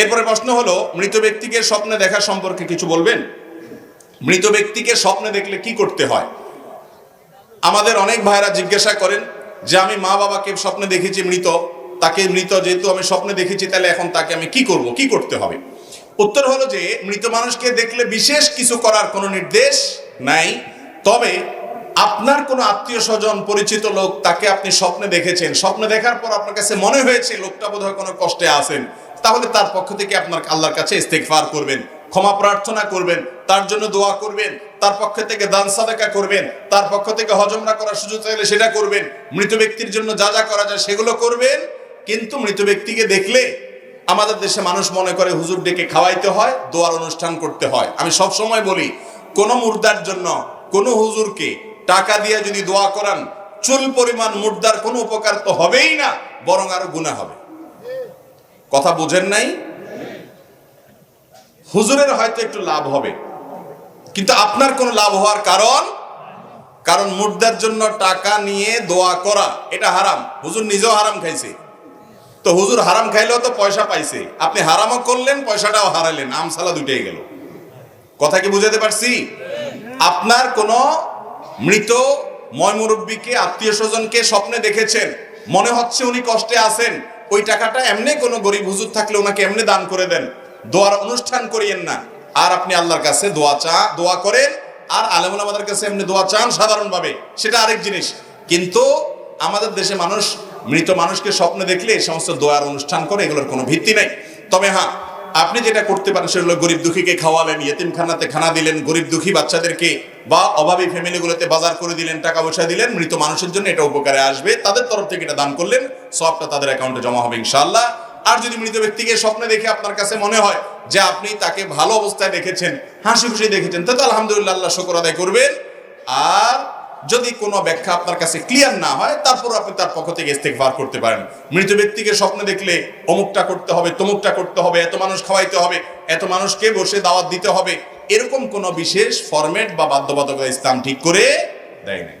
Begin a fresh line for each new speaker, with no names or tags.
এরপরে প্রশ্ন হলো, মৃত ব্যক্তিকে স্বপ্নে দেখা সম্পর্কে কিছু বলবেন? মৃত ব্যক্তিকে স্বপ্নে দেখলে কি করতে হয়? আমাদের অনেক ভাইরা জিজ্ঞাসা করেন যে, আমি মা বাবাকে স্বপ্নে দেখেছি মৃত, তাকে মৃত যেহেতু আমি স্বপ্নে দেখেছি, তাহলে এখন তাকে আমি কি করব, কি করতে হবে? উত্তর হলো যে, মৃত মানুষকে দেখলে বিশেষ কিছু করার কোনো নির্দেশ নাই, তবে আপনার কোনো আত্মীয় স্বজন, পরিচিত লোক, তাকে আপনি স্বপ্নে দেখেছেন। স্বপ্নে দেখার পর আপনার কাছে মনে হয়েছে, লোকটা বোধহয় কোনো কষ্টে আছেন। তাহলে তার পক্ষ থেকে আপনার আল্লাহর কাছে ইস্তেগফার করবেন, ক্ষমা প্রার্থনা করবেন, তার জন্য দোয়া করবেন, তার পক্ষ থেকে দান সাদাকা করবেন, তার পক্ষ থেকে হজমরা করার সুযোগ চাইলে সেটা করবেন, মৃত ব্যক্তির জন্য যা যা করা যায় সেগুলো করবেন। কিন্তু মৃত ব্যক্তিকে দেখলে আমাদের দেশে মানুষ মনে করে হুজুর ডেকে খাওয়াইতে হয়, দোয়ার অনুষ্ঠান করতে হয়। আমি সব সময় বলি, কোনো মুর্দার জন্য কোন হুজুরকে টাকা দিয়ে যদি দোয়া করান, চুল পরিমাণ মুর্দার কোনো উপকার তো হবেই না, বরং আরও গুণা হবে। কথা বুঝেন নাই? হুজুরের হয়তো একটু লাভ হবে, কিন্তু আপনার কোনো লাভ হওয়ার কারণ? কারণ মুর্দার জন্য টাকা নিয়ে দোয়া করা, এটা হারাম। হুজুর নিজেও হারাম খাইছে। তো হুজুর হারাম খাইলেও তো পয়সা পাইছে। আপনি হারামও করলেন, পয়সাটাও হারালেন, আমসালা দুটেই গেল। কথা কি বুঝাতে পারছি? আপনার কোনো মৃত ময়মুরব্বীকে আত্মীয় স্বজনকে স্বপ্নে দেখেছেন। মনে হচ্ছে উনি কষ্টে আছেন। ওই টাকাটা এমনি কোনো গরিব হুজুর থাকলে ওনাকে এমনি দান করে দেন। দোয়ার অনুষ্ঠান করিয়েন না। আর আপনি আল্লাহর কাছে দোয়া চা, দোয়া করেন। আর আলেমুল আমাদের কাছে এমনি দোয়া চান সাধারণভাবে। সেটা আরেক জিনিস। কিন্তু আমাদের দেশে মানুষ, মৃত মানুষকে স্বপ্নে দেখলে এই সমস্ত দোয়ার অনুষ্ঠান করে, এগুলোর কোনো ভিত্তি নাই। তবে হ্যাঁ আপনি যেটা করতে পারেন সেগুলো গরিব দুঃখীকে খাওয়ালেন, ইয়েতিমখানাতে খানা দিলেন, গরিব দুঃখী বাচ্চাদেরকে বা অভাবী ফ্যামিলিগুলোতে বাজার করে দিলেন, টাকা পয়সা দিলেন, মৃত মানুষের জন্য এটা উপকারে আসবে। তাদের তরফ থেকে এটা দান করলেন, সবটা তাদের অ্যাকাউন্টে জমা হবে ইনশাআল্লাহ। আর যদি মৃত ব্যক্তিকে স্বপ্নে দেখে আপনার কাছে মনে হয় যে আপনি তাকে ভালো অবস্থায় দেখেছেন, হাসি খুশি দেখেছেন তাতে আলহামদুলিল্লাহ আল্লাহ শুকর আদায় করবেন। আর যদি কোনো ব্যাখ্যা আপনার কাছে ক্লিয়ার না হয়, তারপর আপনি তার পক্ষ থেকে ইস্তেকবার করতে পারেন। মৃত ব্যক্তিকে স্বপ্নে দেখলে অমুকটা করতে হবে, তমুকটা করতে হবে, এত মানুষ খাওয়াইতে হবে, এত মানুষকে বসে দাওয়াত দিতে হবে, এরকম কোনো বিশেষ ফরম্যাট বা বাধ্যবাধকতা ইসলাম ঠিক করে দেয় নাই।